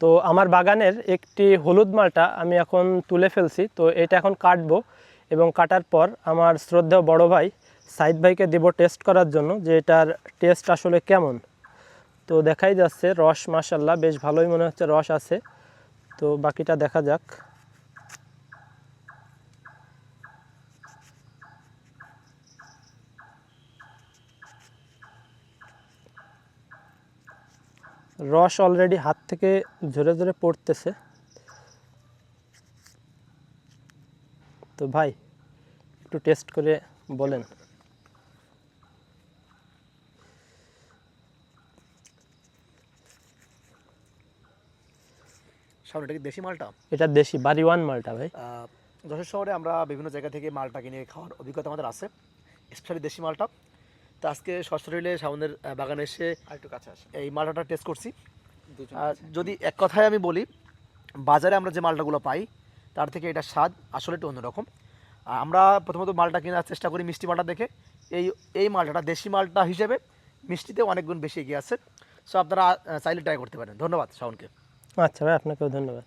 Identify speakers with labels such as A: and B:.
A: তো আমার বাগানের একটি হলুদ মালটা আমি এখন তুলে ফেলছি, তো এটা এখন কাটবো এবং কাটার পর আমার শ্রদ্ধেয় বড় ভাই সাইদ ভাইকে দেব টেস্ট করার জন্য যে এটার টেস্ট আসলে কেমন। তো দেখাই যাচ্ছে রস মাসাল্লাহ বেশ ভালোই মনে হচ্ছে রস আছে। তো বাকিটা দেখা যাক। রস অলরেডি হাত থেকে ঝরে ঝরে পড়তেছে। তো ভাই একটু টেস্ট করে বলেন।
B: সামনে কি দেশি মালটা?
A: এটা দেশি বাড়ি ওয়ান মালটা ভাই।
B: যশোর শহরে আমরা বিভিন্ন জায়গা থেকে মালটা কিনে খাওয়ার অভিজ্ঞতা আমাদের আছে স্পেশালি দেশি মালটা। তো আজকে সশরীরে সামনের আহ, বাগানে এসে
C: আরেকটু কাছে আসে
B: এই মালটাটা টেস্ট করছি। আর যদি এক কথায় আমি বলি বাজারে আমরা যে মালটাগুলো পাই তার থেকে এটা স্বাদ আসলে একটু অন্যরকম। আর আমরা প্রথমত মালটা কেনার চেষ্টা করি মিষ্টি মালটা দেখে। এই এই মালটাটা দেশি মালটা হিসেবে মিষ্টিতে অনেক গুণ বেশি এগিয়ে আছে। সো আপনারা চাইলে ট্রাই করতে পারেন। ধন্যবাদ শাওনকে।
A: আচ্ছা ভাই আপনাকেও ধন্যবাদ।